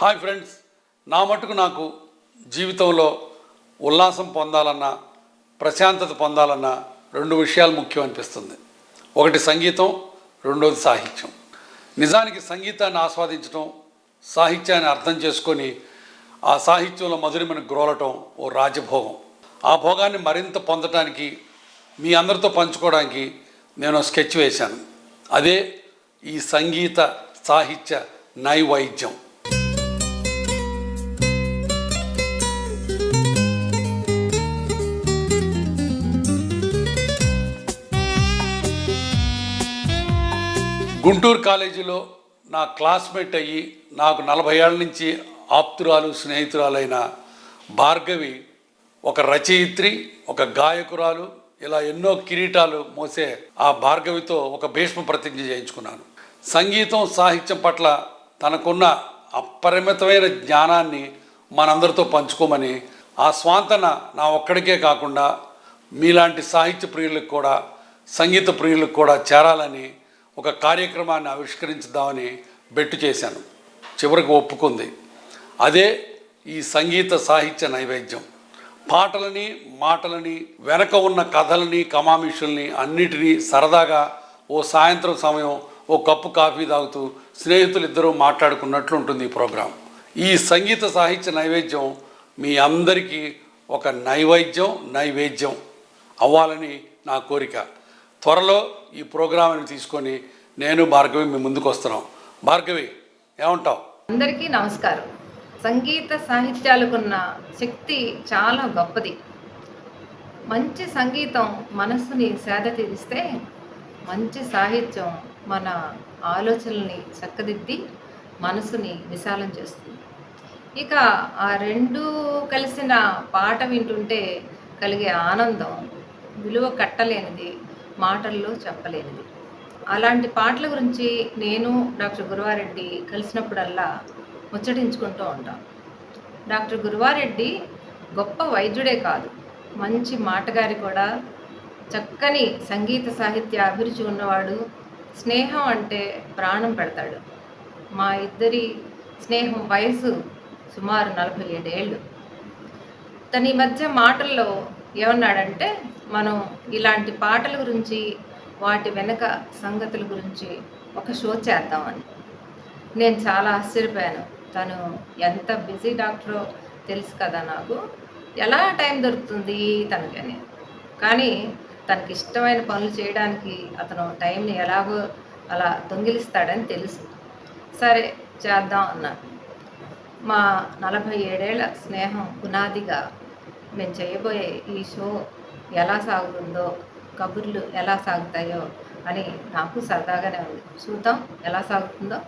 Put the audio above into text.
Hi friends. నా మటుకు నాకు జీవితంలో ఉల్లాసం పొందాలన్నా ప్రశాంతత పొందాలన్నా రెండు విషయాలు ముఖ్యం అనిపిస్తుంది. ఒకటి సంగీతం రెండోది సాహిత్యం. నిజానికి సంగీతాన్ని ఆస్వాదించడం సాహిత్యాన్ని అర్థం చేసుకొని ఆ సాహిత్యంలో మధురిమను గ్రోలటం ఓ రాజభోగం. ఆ భోగాన్ని మరింత పొందటానికి మీ అందరితో పంచుకోవడానికి నేను స్కెచ్ వేశాను. అదే ఈ సంగీత సాహిత్య నైవైద్యం. గుంటూరు కాలేజీలో నా క్లాస్మేట్ అయ్యి నాకు నలభై ఏళ్ళ నుంచి ఆప్తురాలు స్నేహితురాలైన భార్గవి ఒక రచయిత్రి ఒక గాయకురాలు ఇలా ఎన్నో కిరీటాలు మోసే ఆ భార్గవితో ఒక భీష్మ ప్రతిజ్ఞ చేయించుకున్నాను. సంగీతం సాహిత్యం పట్ల తనకున్న అపరిమితమైన జ్ఞానాన్ని మనందరితో పంచుకోమని ఆ స్వాంతన నా ఒక్కడికే కాకుండా మీలాంటి సాహిత్య ప్రియులకు కూడా సంగీత ప్రియులకు కూడా చేరాలని ఒక కార్యక్రమాన్ని ఆవిష్కరించుదామని బెట్టు చేశాను. చివరికి ఒప్పుకుంది. అదే ఈ సంగీత సాహిత్య నైవేద్యం. పాటలని మాటలని వెనక ఉన్న కథలని కమామిషుల్ని అన్నిటినీ సరదాగా ఓ సాయంత్రం సమయం ఓ కప్పు కాఫీ తాగుతూ స్నేహితులు ఇద్దరూ మాట్లాడుకున్నట్లు ఉంటుంది ఈ ప్రోగ్రాం. ఈ సంగీత సాహిత్య నైవేద్యం మీ అందరికీ ఒక నైవేద్యం నైవేద్యం అవ్వాలని నా కోరిక. త్వరలో ఈ ప్రోగ్రామ్ని తీసుకొని నేను భార్గవి మీ ముందుకు వస్తున్నాం. భార్గవి ఏమంటావు? అందరికీ నమస్కారం. సంగీత సాహిత్యాలకున్న శక్తి చాలా గొప్పది. మంచి సంగీతం మనస్సుని సేద తీరిస్తే మంచి సాహిత్యం మన ఆలోచనల్ని చక్కదిద్ది మనసుని విశాలం చేస్తుంది. ఇక ఆ రెండు కలిసిన పాట వింటుంటే కలిగే ఆనందం విలువ కట్టలేనిది మాటల్లో చెప్పలేనిది. అలాంటి పాటల గురించి నేను డాక్టర్ గురువారెడ్డి కలిసినప్పుడల్లా ముచ్చటించుకుంటూ ఉంటాం. డాక్టర్ గురువారెడ్డి గొప్ప వైద్యుడే కాదు. మంచి మాటగారి కూడా. చక్కని సంగీత సాహిత్య అభిరుచి ఉన్నవాడు. స్నేహం అంటే ప్రాణం పెడతాడు. మా ఇద్దరి స్నేహం వయసు సుమారు నలభై ఏడేళ్ళు. తన ఈ మధ్య మాటల్లో ఏమన్నాడంటే మనం ఇలాంటి పాటల గురించి వాటి వెనక సంగతుల గురించి ఒక షో చేద్దామని. నేను చాలా ఆశ్చర్యపోయాను. తను ఎంత బిజీ డాక్టరో తెలుసు కదా నాకు. ఎలా టైం దొరుకుతుంది తనకని. కానీ తనకి ఇష్టమైన పనులు చేయడానికి అతను టైంని ఎలాగో అలా దొంగిలిస్తాడని తెలుసు. సరే చేద్దాం అన్నాను మా నలభై ఏడేళ్ళ స్నేహం పునాదిగా మేము చేయబోయే ఈ షో ఎలా సాగుతుందో కబుర్లు ఎలా సాగుతాయో అని నాకు సరదాగానే ఉంది. చూద్దాం ఎలా సాగుతుందో.